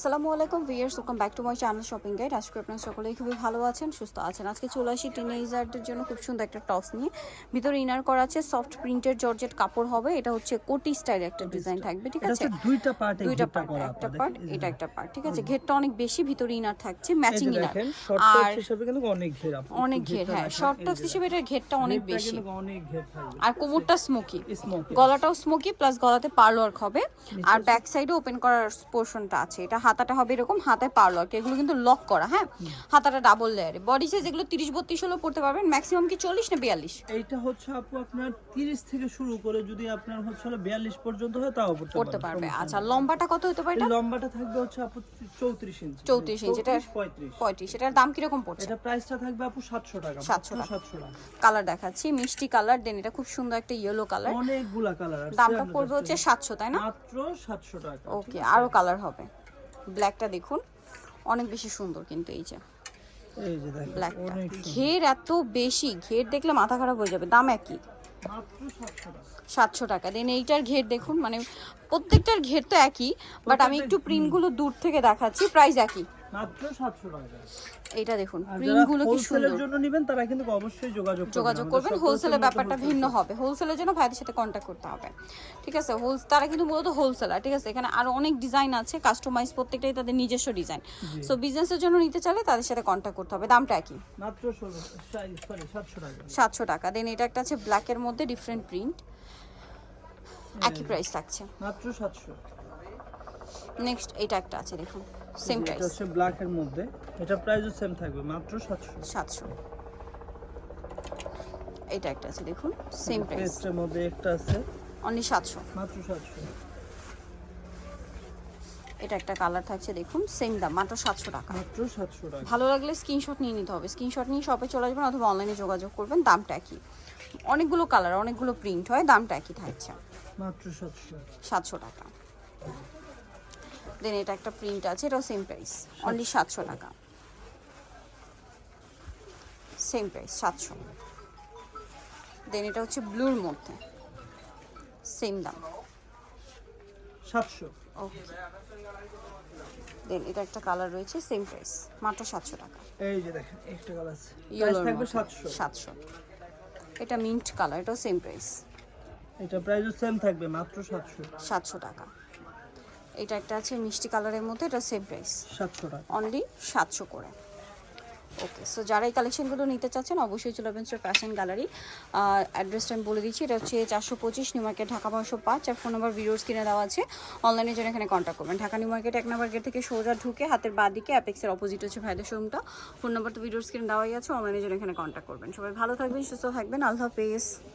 আসসালামু আলাইকুম viewers welcome back to my channel shopping guide. আজকে আপনারা সকলেই খুবই ভালো আছেন সুস্থ আছেন। আজকে চলে আসি টিনেজারদের জন্য খুব সুন্দর একটা টপস নিয়ে। ভিতরে ইনার করা আছে সফট প্রিন্টের জর্জেট কাপড় হবে। এটা হচ্ছে কোটি স্টাইল একটা ডিজাইন থাকবে ঠিক আছে? দুইটা পার্টে দুইটা পার্ট একটা পার্ট এটা একটা পার্ট ঠিক আছে? ঘেরটা অনেক বেশি ভিতরে ইনার থাকছে ম্যাচিং ইনার। আর অনেক ঘের। অনেক ঘের হ্যাঁ শর্ট টপস হিসেবে এটার ঘেরটা অনেক বেশি। কিন্তু অনেক ঘের থাকবে। আর কোমরটা স্মোকি স্মোকি গলাটাও স্মোকি প্লাস গলাতে পার্ল ওয়ার্ক হবে আর ব্যাক সাইডে ওপেন করার পোর্শনটা আছে। এটা হাতাটা হবে এরকম হাতায় পার্ল ওয়ার্ক এগুলো কিন্তু লক করা হ্যাঁ? হাতাটা ডাবল লেয়ারে বডি সাইজ এগুলো তিরিশ বত্রিশ হলেও পড়তে পারবেন। ম্যাক্সিমাম কি চল্লিশ না বিয়াল্লিশ? এইটা হচ্ছে আপু আপনার 30 থেকে শুরু করে যদি আপনার হচ্ছে 42 পর্যন্ত হয় তাও পড়তে পারবে। আচ্ছা লম্বাটা কত হতে পারে এটা? লম্বাটা থাকবে হচ্ছে আপু 34 ইঞ্চি 34 ইঞ্চি, এটা- 35 পঁয়ত্রিশ। এটার দাম কীরকম পড়ছে? এটা প্রাইসটা থাকবে আপু 700 টাকা 700 মাত্র টাকা। 700 কালার দেখাচ্ছি মিষ্টি কালার দেন এটা খুব সুন্দর একটা ইয়েলো কালার অনেকগুলা কালার দামটা পড়বে হচ্ছে। সাতশো তাই না? মাত্র 700 টাকা ওকে আরও কালার হবে। ব্ল্যাকটা দেখুন। অনেক বেশি সুন্দর কিন্তু এই যে। ব্ল্যাকটা ঘের এত বেশি ঘের দেখলে মাথা খারাপ হয়ে যাবে। দাম একই। মাত্র 700 টাকা সাতশো টাকা। দেন এইটার ঘের দেখুন মানে প্রত্যেকটার ঘের তো একই বাট আমি একটু প্রিন্টগুলো দূর থেকে দেখাচ্ছি প্রাইস একই। মাত্র 700 টাকা এইটা দেখুন প্রিন্টগুলো কি সুন্দর। জন্য নেবেন তারা কিন্তু অবশ্যই যোগাযোগ যোগাযোগ করবেন হোলসেলের ব্যাপারটা ভিন্ন হবে। হোলসেলের জন্য ভাইদের সাথে কন্ট্যাক্ট করতে হবে। ঠিক আছে হোল তারা কিন্তু মূলত হোলসেলার ঠিক আছে? এখানে আরও অনেক ডিজাইন আছে কাস্টমাইজ প্রত্যেকটাই তাদের নিজস্ব ডিজাইন সো বিজনেসের জন্য নিতে চাইলে তাদের সাথে কন্ট্যাক্ট করতে হবে। দামটা একই। মাত্র ষোলো সরি সাতশো টাকা সাতশো টাকা। দেন এটা একটা আছে ব্ল্যাকের মধ্যে ডিফারেন্ট প্রিন্ট একই প্রাইস থাকছে। মাত্র সাতশো। নেক্সট এটা একটা আছে দেখুন। সেম এটা হচ্ছে ব্ল্যাক এর মধ্যে। এটা প্রাইসও সেম থাকবে মাত্র সাতশো। সাতশো। এটা একটা আছে দেখুন সেম প্রাইস পেস্টের মধ্যে একটা আছে। অনলি সাতশো। মাত্র সাতশো। এটা একটা কালার থাকছে দেখুন সেম দাম মাত্র সাতশো টাকা। মাত্র সাতশো টাকা। ভালো লাগলে স্ক্রিনশট নিয়ে নিতে হবে। স্ক্রিনশট নিয়ে শপে চলে আসবেন অথবা অনলাইনে যোগাযোগ করবেন দামটা একই। অনেকগুলো কালার অনেকগুলো প্রিন্ট হয় দামটা একই থাকছে। মাত্র সাতশো সাতশো টাকা। দেন এটা একটা প্রিন্ট আছে এটাও সেম প্রাইস অনলি সাতশো টাকা। সেম প্রাইস সাতশো। দেন এটা হচ্ছে ব্লুর মধ্যে সেম দাম। সাতশো। ওকে দেন এটা একটা কালার রয়েছে সেম প্রাইস মাত্র সাতশো টাকা। এই যে দেখেন একটা কালার আছে। ইয়েলোর থাকবে সাতশো। সাতশো। এটা মিন্ট কালার এটাও সেম প্রাইস এটা প্রাইসও সেম থাকবে মাত্র সাতশো। সাতশো টাকা। এটা একটা আছে মিষ্টি কালারের মধ্যে এটা সেম প্রাইস। সাতশো টাকা। অনলি সাতশো করে। ওকে সো যারা এই কালেকশনগুলো নিতে চাচ্ছেন অবশ্যই চলে যাবেন স্যার ফ্যাশন গ্যালারি অ্যাড্রেসটা আমি বলে দিচ্ছি এটা হচ্ছে চারশো পঁচিশ নিউ মার্কেট ঢাকা বারোশো পাঁচ। আর ফোন নাম্বার ভিডিওস কিনে দেওয়া আছে। অনলাইনের জন্য এখানে কন্ট্যাক্ট করবেন। ঢাকা নিউ মার্কেট এক নম্বর গেট থেকে সোজা ঢুকে হাতের বাঁ দিকে অ্যাপেক্সের অপোজিট হচ্ছে ভাইদের শোরুমটা ফোন নাম্বার তো ভিডিওস কিনে দেওয়াই আছে অনলাইনের জন্য এখানে কন্ট্যাক্ট করবেন। সবাই ভালো থাকবেন সুস্থ থাকবেন। আল্লাহ হাফেজ।